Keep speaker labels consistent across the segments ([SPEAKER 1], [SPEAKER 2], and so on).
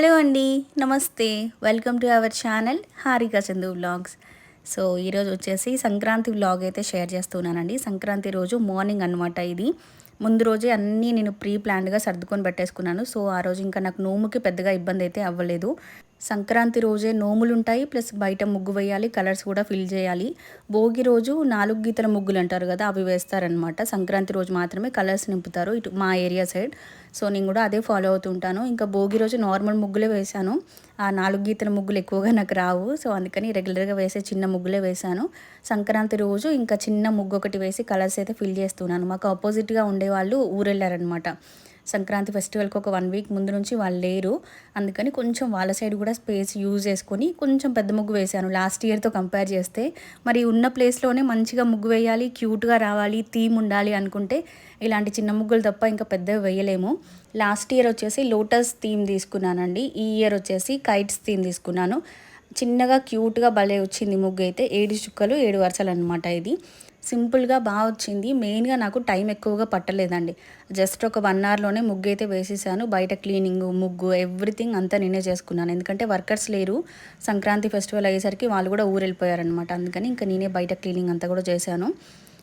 [SPEAKER 1] Hello అండి నమస్తే. Welcome to our channel Harika Chandu vlogs so ఈరోజు వచ్చేసి సంక్రాంతి వ్లాగ్ అయితే షేర్ చేస్తున్నానండి సంక్రాంతి రోజు మార్నింగ్ అనమాట ఇది. ముందు రోజే అన్నీ నేను ప్రీ ప్లాన్డ్గా సర్దుకొని పెట్టేసుకున్నాను. సో ఆ రోజు ఇంకా నాకు నోముకి పెద్దగా ఇబ్బంది అయితే అవ్వలేదు. సంక్రాంతి రోజే నోములు ఉంటాయి ప్లస్ బయట ముగ్గు వేయాలి కలర్స్ కూడా ఫిల్ చేయాలి. భోగి రోజు నాలుగు గీతల ముగ్గులు అంటారు కదా అవి వేస్తారనమాట సంక్రాంతి రోజు మాత్రమే కలర్స్ నింపుతారు ఇటు మా ఏరియా సైడ్. సో నేను కూడా అదే ఫాలో అవుతుంటాను. ఇంకా భోగి రోజు నార్మల్ ముగ్గులే వేశాను. ఆ నాలుగు గీతల ముగ్గులు ఎక్కువగా నాకు రావు. సో అందుకని రెగ్యులర్గా వేసే చిన్న ముగ్గులే వేశాను. సంక్రాంతి రోజు ఇంకా చిన్న ముగ్గు ఒకటి వేసి కలర్స్ అయితే ఫిల్ చేస్తున్నాను. మాకు ఆపోజిట్గా ఉండేవాళ్ళు ఊరెళ్ళారనమాట సంక్రాంతి ఫెస్టివల్కి ఒక వన్ వీక్ ముందు నుంచి వాళ్ళు లేరు. అందుకని కొంచెం వాళ్ళ సైడ్ కూడా స్పేస్ యూజ్ చేసుకొని కొంచెం పెద్ద ముగ్గు వేశాను. లాస్ట్ ఇయర్తో కంపేర్ చేస్తే మరి ఉన్న ప్లేస్లోనే మంచిగా ముగ్గు వేయాలి క్యూట్గా రావాలి థీమ్ ఉండాలి అనుకుంటే ఇలాంటి చిన్న ముగ్గులు తప్ప ఇంకా పెద్దవి వేయలేము. లాస్ట్ ఇయర్ వచ్చేసి లోటస్ థీమ్ తీసుకున్నానండి. ఈ ఇయర్ వచ్చేసి కైట్స్ థీమ్ తీసుకున్నాను. చిన్నగా క్యూట్గా భలే వచ్చింది ముగ్గు అయితే. ఏడు చుక్కలు ఏడు వరుసలు అనమాట ఇది. సింపుల్గా బాగా వచ్చింది. మెయిన్గా నాకు టైం ఎక్కువగా పట్టలేదండి. జస్ట్ ఒక వన్ అవర్లోనే ముగ్గు అయితే వేసేసాను. బయట క్లీనింగ్ ముగ్గు ఎవ్రీథింగ్ అంతా నేనే చేసుకున్నాను. ఎందుకంటే వర్కర్స్ లేరు. సంక్రాంతి ఫెస్టివల్ అయ్యేసరికి వాళ్ళు కూడా ఊరు వెళ్ళిపోయారనమాట అందుకని ఇంకా నేనే బయట క్లీనింగ్ అంతా కూడా చేశాను.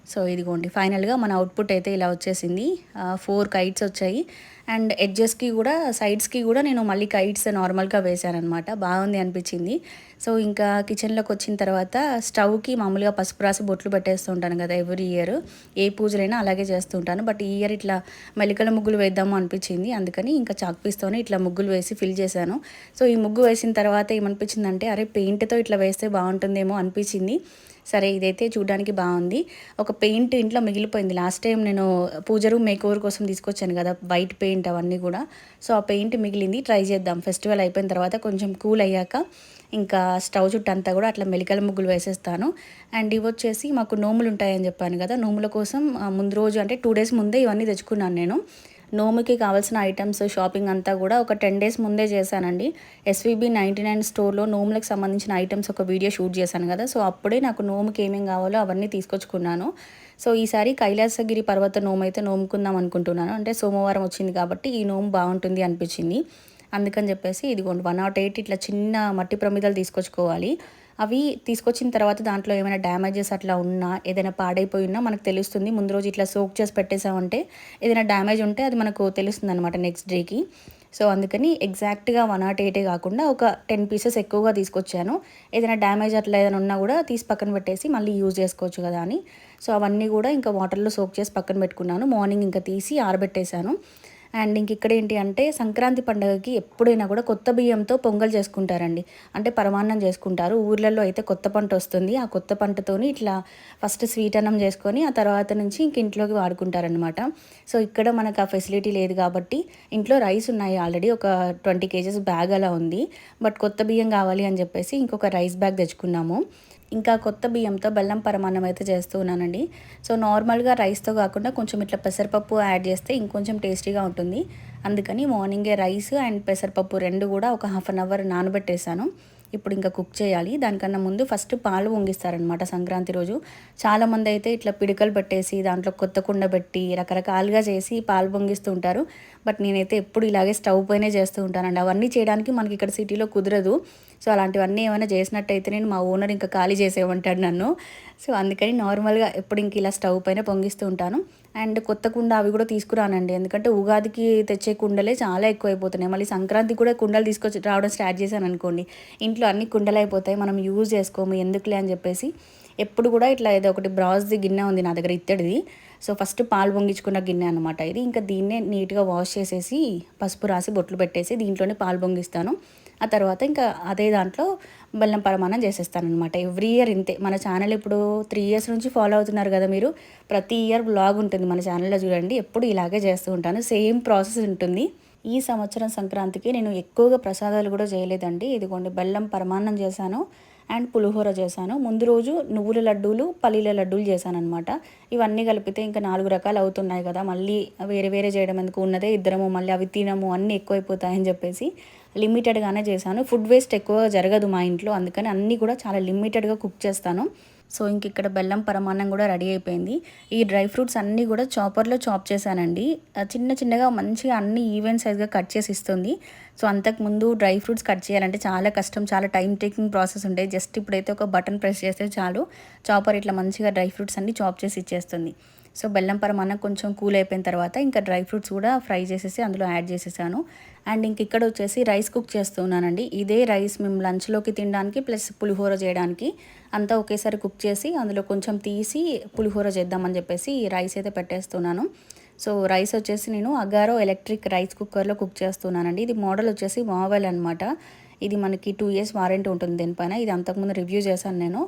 [SPEAKER 1] సో ఇదిగోండి. ఫైనల్గా మన అవుట్పుట్ అయితే ఇలా వచ్చేసింది. ఫోర్ కైట్స్ వచ్చాయి. అండ్ ఎడ్జెస్కి కూడా సైడ్స్కి కూడా నేను మళ్ళీ కైట్స్ నార్మల్గా వేశాను అనమాట బాగుంది అనిపించింది. సో ఇంకా కిచెన్లోకి వచ్చిన తర్వాత స్టవ్కి మామూలుగా పసుపు రాసి బొట్లు పెట్టేస్తూ ఉంటాను కదా ఎవ్రీ ఇయర్. ఏ పూజలైనా అలాగే చేస్తుంటాను బట్ ఈ ఇయర్ ఇట్లా మెలికల ముగ్గులు వేద్దాము అనిపించింది. అందుకని ఇంకా చాక్ పీస్తోనే ఇట్లా ముగ్గులు వేసి ఫిల్ చేశాను. సో ఈ ముగ్గు వేసిన తర్వాత ఏమనిపించిందంటే అరే పెయింట్తో ఇట్లా వేస్తే బాగుంటుందేమో అనిపించింది. సరే ఇదైతే చూడడానికి బాగుంది. ఒక పెయింట్ ఇంట్లో మిగిలిపోయింది. లాస్ట్ టైం నేను పూజ రూమ్ మేక్ ఓవర్ కోసం తీసుకొచ్చాను కదా వైట్ పెయింట్ అవన్నీ కూడా. సో ఆ పెయింట్ మిగిలింది. ట్రై చేద్దాం. ఫెస్టివల్ అయిపోయిన తర్వాత కొంచెం కూల్ అయ్యాక ఇంకా స్టవ్ చుట్టూ అంతా కూడా అట్లా మెలికల ముగ్గులు వేసేస్తాను. అండ్ ఇవి వచ్చేసి మాకు నోములు ఉంటాయని చెప్పాను కదా నోముల కోసం ముందు రోజు అంటే టూ డేస్ ముందే ఇవన్నీ తెచ్చుకున్నాను నేను. నోముకి కావాల్సిన ఐటమ్స్ షాపింగ్ అంతా కూడా ఒక టెన్ డేస్ ముందే చేశానండి. ఎస్వీబీ నైంటీ నైన్ స్టోర్లో నోములకు సంబంధించిన ఐటమ్స్ ఒక వీడియో షూట్ చేశాను కదా సో అప్పుడే నాకు నోముకి ఏమేమి కావాలో అవన్నీ తీసుకొచ్చుకున్నాను. సో ఈసారి కైలాసగిరి పర్వత నోము అయితే నోముకుందాం అనుకుంటున్నాను. అంటే సోమవారం వచ్చింది కాబట్టి ఈ నోము బాగుంటుంది అనిపించింది. అందుకని చెప్పేసి ఇదిగోండి వన్ నాట్ ఎయిట్ ఇట్లా చిన్న మట్టి ప్రమిదలు తీసుకొచ్చుకోవాలి. అవి తీసుకొచ్చిన తర్వాత దాంట్లో ఏమైనా డ్యామేజెస్ అట్లా ఉన్నా ఏదైనా పాడైపోయి ఉన్నా మనకు తెలుస్తుంది. ముందు రోజు ఇట్లా సోక్ చేసి పెట్టేసామంటే ఏదైనా డ్యామేజ్ ఉంటే అది మనకు తెలుస్తుంది అనమాట నెక్స్ట్ డేకి సో అందుకని ఎగ్జాక్ట్గా వన్ నాట్ ఎయిటే కాకుండా ఒక టెన్ పీసెస్ ఎక్కువగా తీసుకొచ్చాను. ఏదైనా డ్యామేజ్ అట్లా ఏదైనా ఉన్నా కూడా తీసి పక్కన పెట్టేసి మళ్ళీ యూజ్ చేసుకోవచ్చు కదా అని. సో అవన్నీ కూడా ఇంకా వాటర్లో సోక్ చేసి పక్కన పెట్టుకున్నాను. మార్నింగ్ ఇంకా తీసి ఆరబెట్టేశాను. అండ్ ఇంక ఇక్కడ ఏంటి అంటే సంక్రాంతి పండుగకి ఎప్పుడైనా కూడా కొత్త బియ్యంతో పొంగల్ చేసుకుంటారండి. అంటే పరమాన్నం చేసుకుంటారు. ఊర్లలో అయితే కొత్త పంట వస్తుంది. ఆ కొత్త పంటతోని ఇట్లా ఫస్ట్ స్వీట్ అన్నం చేసుకొని ఆ తర్వాత నుంచి ఇంక ఇంట్లోకి వాడుకుంటారనమాట సో ఇక్కడ మనకు ఆ ఫెసిలిటీ లేదు కాబట్టి ఇంట్లో రైస్ ఉన్నాయి ఆల్రెడీ. ఒక ట్వంటీ కేజెస్ బ్యాగ్ అలా ఉంది. బట్ కొత్త బియ్యం కావాలి అని చెప్పేసి ఇంకొక రైస్ బ్యాగ్ తెచ్చుకున్నాము. ఇంకా కొత్త బియ్యంతో బెల్లం పరమాన్నం అయితే చేస్తూ ఉన్నానండి. సో నార్మల్గా రైస్తో కాకుండా కొంచెం ఇట్లా పెసరపప్పు యాడ్ చేస్తే ఇంకొంచెం టేస్టీగా ఉంటుంది. అందుకని మార్నింగే రైస్ అండ్ పెసరపప్పు రెండు కూడా ఒక హాఫ్ అన్ అవర్ నానబెట్టేశాను. ఇప్పుడు ఇంకా కుక్ చేయాలి. దానికన్నా ముందు ఫస్ట్ పాలు పొంగిస్తారనమాట సంక్రాంతి రోజు. చాలామంది అయితే ఇట్లా పిడికలు పెట్టేసి దాంట్లో కొత్త కుండ పెట్టి రకరకాలుగా చేసి పాలు పొంగిస్తూ ఉంటారు. బట్ నేనైతే ఎప్పుడు ఇలాగే స్టవ్ పైనే చేస్తూ ఉంటానండి. అవన్నీ చేయడానికి మనకి ఇక్కడ సిటీలో కుదరదు. సో అలాంటివన్నీ ఏమైనా చేసినట్టయితే నేను మా ఓనర్ ఇంకా ఖాళీ చేసేయమంటాడు నన్ను. సో అందుకని నార్మల్గా ఎప్పుడు ఇంక ఇలా స్టవ్ పైన పొంగిస్తూ ఉంటాను. అండ్ కొత్త కుండ అవి కూడా తీసుకురానండి. ఎందుకంటే ఉగాదికి తెచ్చే కుండలే చాలా ఎక్కువ అయిపోతున్నాయి మళ్ళీ సంక్రాంతికి కూడా కుండలు తీసుకొచ్చి రావడం స్టార్ట్ చేశాను అనుకోండి ఇంట్లో అన్ని కుండలు అయిపోతాయి. మనం యూజ్ చేసుకోము ఎందుకులే అని చెప్పేసి ఎప్పుడు కూడా ఇట్లా ఏదో ఒకటి బ్రాస్ది గిన్నె ఉంది నా దగ్గర ఇత్తడిది. సో ఫస్ట్ పాలు పొంగించుకున్న గిన్నె అనమాట ఇది. ఇంకా దీన్నే నీట్గా వాష్ చేసేసి పసుపు రాసి బొట్లు పెట్టేసి దీంట్లోనే పాలు పొంగిస్తాను. ఆ తర్వాత ఇంకా అదే దాంట్లో బెల్లం పరమాణం చేసేస్తాను అనమాట ఎవ్రీ ఇయర్ ఇంతే. మన ఛానల్ ఇప్పుడు త్రీ ఇయర్స్ నుంచి ఫాలో అవుతున్నారు కదా మీరు. ప్రతి ఇయర్ బ్లాగ్ ఉంటుంది మన ఛానల్లో చూడండి. ఎప్పుడు ఇలాగే చేస్తూ ఉంటాను. సేమ్ ప్రాసెస్ ఉంటుంది. ఈ సంవత్సరం సంక్రాంతికి నేను ఎక్కువగా ప్రసాదాలు కూడా చేయలేదండి. ఇదిగోండి బెల్లం పరమాన్నం చేశాను అండ్ పులిహోర చేశాను. ముందు రోజు నువ్వుల లడ్డూలు పల్లీల లడ్డూలు చేశాను అనమాట ఇవన్నీ కలిపితే ఇంకా నాలుగు రకాలు అవుతున్నాయి కదా. మళ్ళీ వేరే వేరే చేయడం ఎందుకు? ఉన్నదే ఇద్దరము మళ్ళీ అవి తినము అన్నీ ఎక్కువైపోతాయని చెప్పేసి లిమిటెడ్గానే చేశాను. ఫుడ్ వేస్ట్ ఎక్కువ జరగదు మా ఇంట్లో. అందుకని అన్నీ కూడా చాలా లిమిటెడ్గా కుక్ చేస్తాను. సో ఇంక ఇక్కడ బెల్లం పరమాన్నం కూడా రెడీ అయిపోయింది. ఈ డ్రై ఫ్రూట్స్ అన్నీ కూడా చాపర్లో చాప్ చేశానండి. చిన్న చిన్నగా మంచిగా అన్ని ఈవెంట్ సైజ్గా కట్ చేసి ఇస్తుంది. సో అంతకుముందు డ్రై ఫ్రూట్స్ కట్ చేయాలంటే చాలా కష్టం చాలా టైం టేకింగ్ ప్రాసెస్ ఉండేది జస్ట్ ఇప్పుడైతే ఒక బటన్ ప్రెస్ చేస్తే చాలు. చాపర్ ఇట్లా మంచిగా డ్రై ఫ్రూట్స్ అన్ని చాప్ చేసి ఇచ్చేస్తుంది. సో బెల్లం పరమాన్నం కొంచెం కూల్ అయిపోయిన తర్వాత ఇంకా డ్రై ఫ్రూట్స్ కూడా ఫ్రై చేసేసి అందులో యాడ్ చేసేసాను. అండ్ ఇంక ఇక్కడ వచ్చేసి రైస్ కుక్ చేస్తున్నానండి. ఇదే రైస్ మేము లంచ్లోకి తినడానికి ప్లస్ పులిహోర చేయడానికి అంతా ఒకేసారి కుక్ చేసి అందులో కొంచెం తీసి పులిహోర చేద్దామని చెప్పేసి రైస్ అయితే పెట్టేస్తున్నాను. సో రైస్ వచ్చేసి నేను అగారో ఎలక్ట్రిక్ రైస్ కుక్కర్లో కుక్ చేస్తున్నానండి. ఇది మోడల్ వచ్చేసి మావెల్ అనమాట ఇది మనకి టూ ఇయర్స్ వారంటీ ఉంటుంది దీనిపైన. ఇది అంతకుముందు రివ్యూ చేశాను నేను.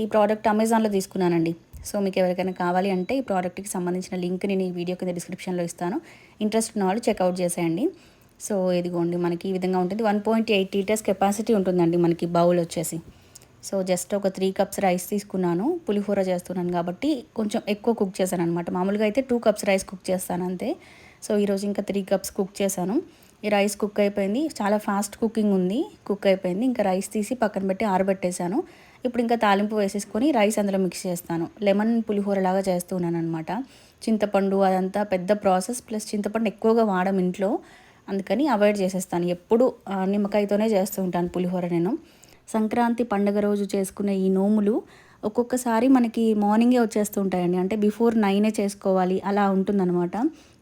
[SPEAKER 1] ఈ ప్రోడక్ట్ అమెజాన్లో తీసుకున్నానండి. సో మీకు ఎవరికైనా కావాలి అంటే ఈ ప్రోడక్ట్కి సంబంధించిన లింక్ నేను ఈ వీడియో కింద డిస్క్రిప్షన్లో ఇస్తాను. ఇంట్రెస్ట్ ఉన్న వాళ్ళు చెక్అవుట్ చేసేయండి. సో ఇదిగోండి మనకి ఈ విధంగా ఉంటుంది. One point eight litres capacity ఉంటుందండి మనకి బౌల్ వచ్చేసి. సో జస్ట్ ఒక త్రీ కప్స్ రైస్ తీసుకున్నాను. పులిహోర చేస్తున్నాను కాబట్టి కొంచెం ఎక్కువ కుక్ చేశాను అనమాట మామూలుగా అయితే టూ కప్స్ రైస్ కుక్ చేస్తాను అంతే. సో ఈరోజు ఇంకా త్రీ కప్స్ కుక్ చేశాను. ఈ రైస్ కుక్ అయిపోయింది. చాలా ఫాస్ట్ కుకింగ్ ఉంది. కుక్ అయిపోయింది. ఇంకా రైస్ తీసి పక్కన పెట్టి ఆరబెట్టేశాను. ఇప్పుడు ఇంకా తాలింపు వేసేసుకొని రైస్ అందులో మిక్స్ చేస్తాను. లెమన్ పులిహోర లాగా చేస్తున్నాను అనమాట చింతపండు అదంతా పెద్ద ప్రాసెస్ ప్లస్ చింతపండు ఎక్కువగా వాడడం ఇంట్లో. అందుకని అవాయిడ్ చేసేస్తాను. ఎప్పుడు నిమ్మకాయతోనే చేస్తూ ఉంటాను పులిహోర నేను. సంక్రాంతి పండగ రోజు చేసుకునే ఈ నోములు ఒక్కొక్కసారి మనకి మార్నింగే వచ్చేస్తూ ఉంటాయండి. అంటే బిఫోర్ నైనే చేసుకోవాలి అలా ఉంటుందన్నమాట.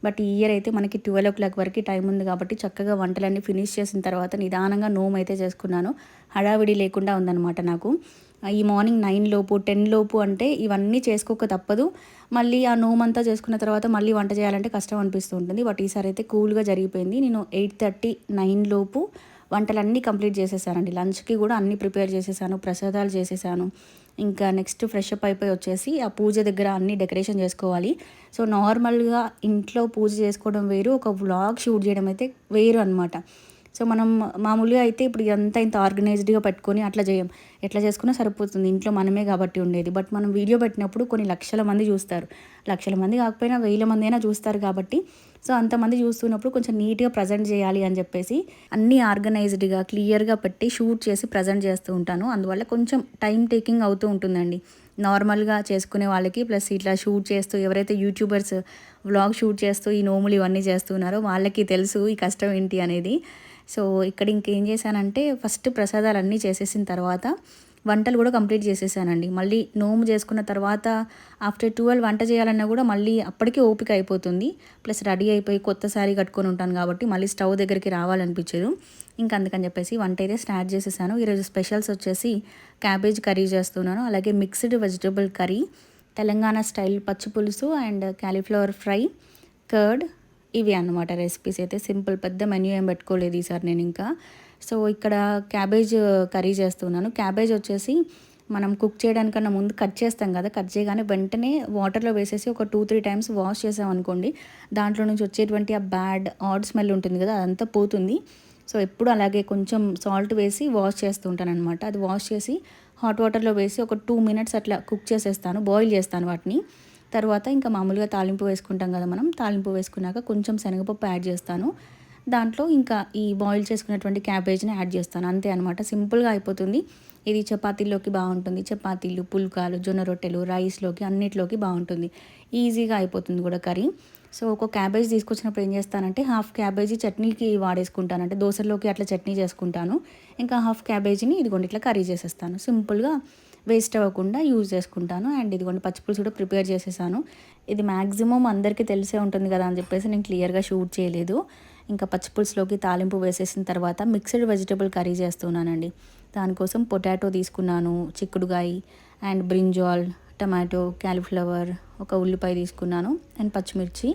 [SPEAKER 1] బట్ ఈ ఇయర్ అయితే మనకి ట్వెల్వ్ ఓ క్లాక్ వరకు టైం ఉంది కాబట్టి చక్కగా వంటలన్నీ ఫినిష్ చేసిన తర్వాత నిదానంగా నోమ్ అయితే చేసుకున్నాను. హడావిడి లేకుండా ఉందన్నమాట నాకు. ఈ మార్నింగ్ నైన్ లోపు టెన్ లోపు అంటే ఇవన్నీ చేసుకోక తప్పదు. మళ్ళీ ఆ నోమ్ అంతా చేసుకున్న తర్వాత మళ్ళీ వంట చేయాలంటే కష్టం అనిపిస్తూ ఉంటుంది. బట్ ఈసారి అయితే కూల్గా జరిగిపోయింది. నేను ఎయిట్ థర్టీ నైన్ లోపు వంటలన్నీ కంప్లీట్ చేసేసానండి. లంచ్కి కూడా అన్నీ ప్రిపేర్ చేసేసాను ప్రసాదాలు చేసేసాను. ఇంకా నెక్స్ట్ ఫ్రెష్ అప్ అయిపోయి వచ్చేసి ఆ పూజ దగ్గర అన్ని డెకరేషన్ చేసుకోవాలి. సో నార్మల్గా ఇంట్లో పూజ చేసుకోవడం వేరు ఒక వ్లాగ్ షూట్ చేయడం అయితే వేరు అనమాట సో మనం మామూలుగా అయితే ఇప్పుడు ఎంత ఇంత ఆర్గనైజ్డ్గా పెట్టుకొని అట్లా చేయం. ఎట్లా చేసుకున్నా సరిపోతుంది. ఇంట్లో మనమే కాబట్టి ఉండేది. బట్ మనం వీడియో పెట్టినప్పుడు కొన్ని లక్షల మంది చూస్తారు. లక్షల మంది కాకపోయినా వేల మంది అయినా చూస్తారు కాబట్టి. సో అంతమంది చూస్తున్నప్పుడు కొంచెం నీట్గా ప్రజెంట్ చేయాలి అని చెప్పేసి అన్నీ ఆర్గనైజ్డ్గా క్లియర్గా పెట్టి షూట్ చేసి ప్రజెంట్ చేస్తూ ఉంటాను. అందువల్ల కొంచెం టైం టేకింగ్ అవుతూ ఉంటుందండి. నార్మల్గా చేసుకునే వాళ్ళకి ప్లస్ ఇట్లా షూట్ చేస్తూ ఎవరైతే యూట్యూబర్స్ వ్లాగ్ షూట్ చేస్తూ ఈ నోములు ఇవన్నీ చేస్తున్నారో వాళ్ళకి తెలుసు ఈ కష్టం ఏంటి అనేది. సో ఇక్కడ ఇంకేం చేశానంటే ఫస్ట్ ప్రసాదాలు అన్నీ చేసేసిన తర్వాత వంటలు కూడా కంప్లీట్ చేసేసానండి. మళ్ళీ నోము చేసుకున్న తర్వాత ఆఫ్టర్ ట్వెల్వ్ వంట చేయాలన్నా కూడా మళ్ళీ అప్పటికే ఓపిక అయిపోతుంది. ప్లస్ రెడీ అయిపోయి కొత్త శారీ కట్టుకొని ఉంటాను కాబట్టి మళ్ళీ స్టవ్ దగ్గరికి రావాలనిపించదు. ఇంకా అందుకని చెప్పేసి వంట అయితే స్టార్ట్ చేసేసాను. ఈరోజు స్పెషల్స్ వచ్చేసి క్యాబేజ్ కర్రీ చేస్తున్నాను. అలాగే mixed vegetable curry Telangana style పచ్చి పులుసు అండ్ క్యాలీఫ్లవర్ ఫ్రై కర్డ్ ఇవి అన్నమాట రెసిపీస్ అయితే. సింపుల్ పెద్ద మెన్యూ ఏం పెట్టుకోలేదు ఈసారి నేను ఇంకా. సో ఇక్కడ క్యాబేజ్ కర్రీ చేస్తున్నాను. క్యాబేజ్ వచ్చేసి మనం కుక్ చేయడానికన్నా ముందు కట్ చేస్తాం కదా. కట్ చేయగానే వెంటనే వాటర్లో వేసేసి ఒక టూ త్రీ టైమ్స్ వాష్ చేసాం అనుకోండి దాంట్లో నుంచి వచ్చేటువంటి ఆ బ్యాడ్ ఆడ్ స్మెల్ ఉంటుంది కదా అదంతా పోతుంది. సో ఎప్పుడు అలాగే కొంచెం సాల్ట్ వేసి వాష్ చేస్తుంటాను అనమాట అది వాష్ చేసి హాట్ వాటర్లో వేసి ఒక టూ మినిట్స్ అట్లా కుక్ చేసేస్తాను బాయిల్ చేస్తాను వాటిని. తర్వాత ఇంకా మామూలుగా తాలింపు వేసుకుంటాం కదా మనం. తాలింపు వేసుకున్నాక కొంచెం శనగపప్పు యాడ్ చేస్తాను. దాంట్లో ఇంకా ఈ బాయిల్ చేసుకున్నటువంటి క్యాబేజ్ని యాడ్ చేస్తాను. అంతే అనమాట సింపుల్గా అయిపోతుంది. ఇది చపాతీల్లోకి బాగుంటుంది. చపాతీలు పుల్కాలు జొన్న రొట్టెలు రైస్లోకి అన్నిట్లోకి బాగుంటుంది. ఈజీగా అయిపోతుంది కూడా కర్రీ. సో ఒక క్యాబేజ్ తీసుకొచ్చినప్పుడు ఏం చేస్తానంటే హాఫ్ క్యాబేజీ చట్నీకి వాడేసుకుంటాను. అంటే దోశలోకి అట్లా చట్నీ చేసుకుంటాను. ఇంకా హాఫ్ క్యాబేజీని ఇదిగోండి ఇట్లా కర్రీ చేసేస్తాను. సింపుల్గా వేస్ట్ అవ్వకుండా యూజ్ చేసుకుంటాను. అండ్ ఇదిగోండి పచ్చిపులుసు కూడా ప్రిపేర్ చేసేసాను. ఇది మ్యాక్సిమం అందరికీ తెలిసే ఉంటుంది కదా అని చెప్పేసి నేను క్లియర్గా షూట్ చేయలేదు. ఇంకా పచ్చిపులుసులోకి తాలింపు వేసేసిన తర్వాత మిక్స్డ్ వెజిటబుల్ కర్రీ చేస్తున్నానండి. దానికోసం పొటాటో తీసుకున్నాను చిక్కుడుగాయ అండ్ బ్రింజాల్ టమాటో క్యాలీఫ్లవర్ ఒక ఉల్లిపాయ తీసుకున్నాను అండ్ పచ్చిమిర్చి.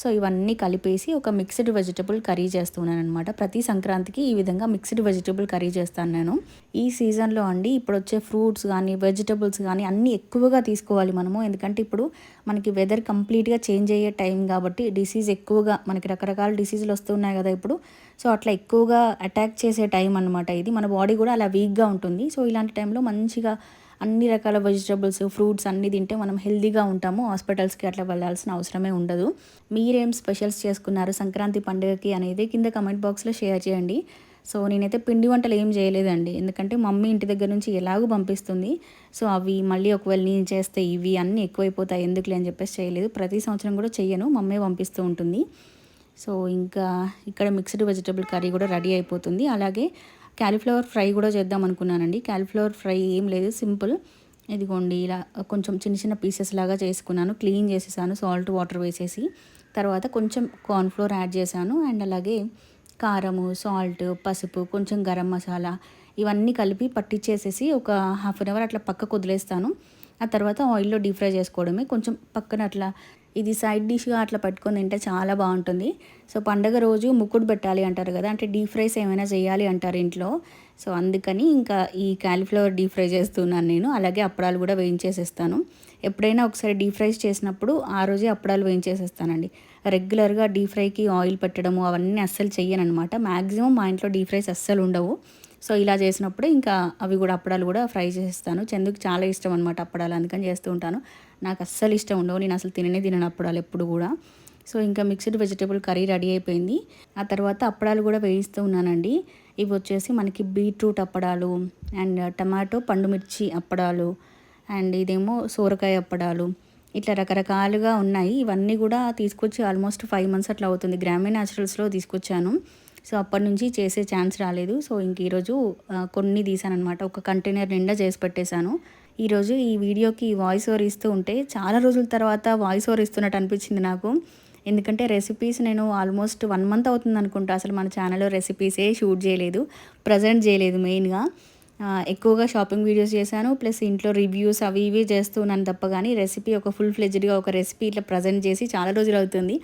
[SPEAKER 1] సో ఇవన్నీ కలిపేసి ఒక మిక్స్డ్ వెజిటబుల్ కర్రీ చేస్తున్నాను అనమాట ప్రతి సంక్రాంతికి ఈ విధంగా మిక్స్డ్ వెజిటబుల్ కర్రీ చేస్తాను నేను. ఈ సీజన్లో అండి ఇప్పుడు వచ్చే ఫ్రూట్స్ కానీ వెజిటబుల్స్ కానీ అన్నీ ఎక్కువగా తీసుకోవాలి మనము. ఎందుకంటే ఇప్పుడు మనకి వెదర్ కంప్లీట్గా చేంజ్ అయ్యే టైం కాబట్టి డిసీజ్ ఎక్కువగా మనకి రకరకాల డిసీజులు వస్తున్నాయి కదా ఇప్పుడు. సో అట్లా ఎక్కువగా అటాక్ చేసే టైం అనమాట ఇది. మన బాడీ కూడా అలా వీక్గా ఉంటుంది. సో ఇలాంటి టైంలో మంచిగా అన్ని రకాల వెజిటబుల్స్ ఫ్రూట్స్ అన్నీ తింటే మనం హెల్దీగా ఉంటాము. హాస్పిటల్స్కి అట్లా వెళ్ళాల్సిన అవసరమే ఉండదు. మీరేం స్పెషల్స్ చేసుకున్నారు? సంక్రాంతి పండుగకి అనేది కింద కమెంట్ బాక్స్లో షేర్ చేయండి. సో నేనైతే పిండి వంటలు ఏం చేయలేదండి. ఎందుకంటే మమ్మీ ఇంటి దగ్గర నుంచి ఎలాగో పంపిస్తుంది. సో అవి మళ్ళీ ఒకవేళ నేను చేస్తే ఇవి అన్నీ ఎక్కువైపోతాయి. ఎందుకులే అని చెప్పేసి చేయలేదు. ప్రతి సంవత్సరం కూడా చెయ్యను. మమ్మీ పంపిస్తూ ఉంటుంది. సో ఇంకా ఇక్కడ మిక్స్డ్ వెజిటబుల్ కర్రీ కూడా రెడీ అయిపోతుంది. అలాగే క్యాలీఫ్లవర్ ఫ్రై కూడా చేద్దాం అనుకున్నానండి. క్యాలీఫ్లవర్ ఫ్రై ఏం లేదు సింపుల్. ఇదిగోండి ఇలా కొంచెం చిన్న చిన్న పీసెస్ లాగా చేసుకున్నాను. క్లీన్ చేసేసాను సాల్ట్ వాటర్ వేసేసి. తర్వాత కొంచెం కార్న్ఫ్లోర్ యాడ్ చేశాను. అండ్ అలాగే కారము సాల్ట్ పసుపు కొంచెం గరం మసాలా ఇవన్నీ కలిపి పట్టించేసేసి ఒక హాఫ్ అన్ అవర్ అట్లా పక్కకు వదిలేస్తాను. ఆ తర్వాత ఆయిల్లో డీప్ ఫ్రై చేసుకోవడమే. కొంచెం పక్కన అట్లా ఇది సైడ్ డిష్గా అట్లా పెట్టుకొని తింటే చాలా బాగుంటుంది. సో పండగ రోజు ముక్కుడు పెట్టాలి అంటారు కదా అంటే డీప్ ఫ్రైస్ ఏమైనా చేయాలి అంటారు ఇంట్లో. సో అందుకని ఇంకా ఈ క్యాలీఫ్లవర్ డీప్ ఫ్రై చేస్తున్నాను నేను. అలాగే అప్పడాలు కూడా వేయించేసేస్తాను. ఎప్పుడైనా ఒకసారి డీప్ ఫ్రైస్ చేసినప్పుడు ఆ రోజే అప్పడాలు వేయించేసేస్తానండి. రెగ్యులర్గా డీప్ ఫ్రైకి ఆయిల్ పెట్టడము అవన్నీ అస్సలు చెయ్యను అనమాట మ్యాక్సిమం మా ఇంట్లో డీప్ ఫ్రైస్ అస్సలు ఉండవు. సో ఇలా చేసినప్పుడు ఇంకా అవి కూడా అప్పడాలు కూడా ఫ్రై చేస్తాను చందుకు చాలా ఇష్టం అనమాట అప్పడాలు అందుకని చేస్తూ ఉంటాను. నాకు అస్సలు ఇష్టం ఉండవు నేను అసలు తిననే తినను అప్పడాలు ఎప్పుడు కూడా. సో ఇంకా మిక్స్డ్ వెజిటేబుల్ కర్రీ రెడీ అయిపోయింది. ఆ తర్వాత అప్పడాలు కూడా వేయిస్తూ ఉన్నానండి. ఇవి వచ్చేసి మనకి బీట్రూట్ అప్పడాలు అండ్ టమాటో పండుమిర్చి అప్పడాలు అండ్ ఇదేమో సోరకాయ అప్పడాలు. ఇట్లా రకరకాలుగా ఉన్నాయి. ఇవన్నీ కూడా తీసుకొచ్చి ఆల్మోస్ట్ ఫైవ్ మంత్స్ అట్లా అవుతుంది. గ్రామీణ న్యాచురల్స్లో తీసుకొచ్చాను. సో అప్పటి నుంచి చేసే ఛాన్స్ రాలేదు. సో ఇంక ఈరోజు కొన్ని తీసాను అనమాట ఒక కంటైనర్ నిండా చేసి పెట్టేశాను. ఈరోజు ఈ వీడియోకి వాయిస్ ఓవర్ ఇస్తూ ఉంటే చాలా రోజుల తర్వాత వాయిస్ ఓవర్ ఇస్తున్నట్టు అనిపించింది నాకు. ఎందుకంటే రెసిపీస్ నేను ఆల్మోస్ట్ వన్ మంత్ అవుతుంది అనుకుంటా. అసలు మన ఛానల్లో రెసిపీసే షూట్ చేయలేదు. ప్రజెంట్ చేయలేదు మెయిన్గా. ఎక్కువగా షాపింగ్ వీడియోస్ చేశాను. ప్లస్ ఇంట్లో రివ్యూస్ అవి ఇవి చేస్తున్నాను తప్ప కానీ రెసిపీ ఒక ఫుల్ ఫ్లెజ్డ్గా ఒక రెసిపీ ఇట్లా ప్రజెంట్ చేసి చాలా రోజులు అవుతుంది.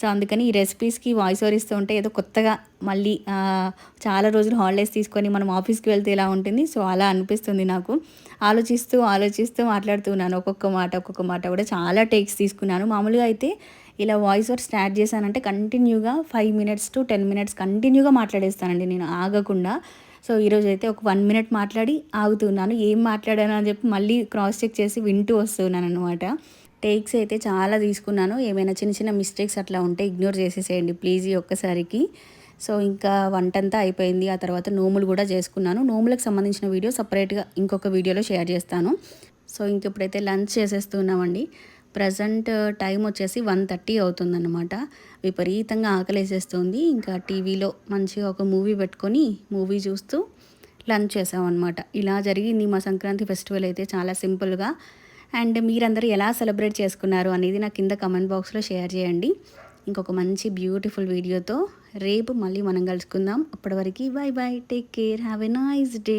[SPEAKER 1] సో అందుకని ఈ రెసిపీస్కి వాయిస్ ఓవర్ ఇస్తూ ఉంటే ఏదో కొత్తగా మళ్ళీ చాలా రోజులు హాలిడేస్ తీసుకొని మనం ఆఫీస్కి వెళ్తే ఎలా ఉంటుంది? సో అలా అనిపిస్తుంది నాకు. ఆలోచిస్తూ ఆలోచిస్తూ మాట్లాడుతున్నాను ఒక్కొక్క మాట ఒక్కొక్క మాట కూడా చాలా టేక్స్ తీసుకున్నాను. మామూలుగా అయితే ఇలా వాయిస్ ఓవర్ స్టార్ట్ చేశానంటే కంటిన్యూగా five minutes to ten minutes కంటిన్యూగా మాట్లాడేస్తానండి నేను ఆగకుండా. సో ఈరోజు అయితే ఒక వన్ మినిట్ మాట్లాడి ఆగుతున్నాను ఏం మాట్లాడాను అని చెప్పి మళ్ళీ క్రాస్ చెక్ చేసి వింటూ వస్తున్నాను అనమాట టేక్స్ అయితే చాలా తీసుకున్నాను. ఏమైనా చిన్న చిన్న మిస్టేక్స్ అట్లా ఉంటే ఇగ్నోర్ చేసేసేయండి ప్లీజ్ ఈ ఒక్కసారికి. సో ఇంకా వంట అంతా అయిపోయింది. ఆ తర్వాత నోములు కూడా చేసుకున్నాను. నోములకు సంబంధించిన వీడియో సపరేట్గా ఇంకొక వీడియోలో షేర్ చేస్తాను. సో ఇంక ఇప్పుడైతే లంచ్ చేసేస్తున్నామండి. ప్రజెంట్ టైం వచ్చేసి వన్ థర్టీ అవుతుందన్నమాట. విపరీతంగా ఆకలేసేస్తుంది. ఇంకా టీవీలో మంచిగా ఒక మూవీ పెట్టుకొని మూవీ చూస్తూ లంచ్ చేసామన్నమాట. ఇలా జరిగింది మా సంక్రాంతి ఫెస్టివల్ అయితే చాలా సింపుల్గా. అండ్ మీరందరూ ఎలా సెలబ్రేట్ చేసుకున్నారు అనేది నాకు కింద కమెంట్ బాక్స్లో షేర్ చేయండి. ఇంకొక మంచి బ్యూటిఫుల్ వీడియోతో రేపు మళ్ళీ మనం కలుసుకుందాం. అప్పటి వరకు bye bye take care have a nice day.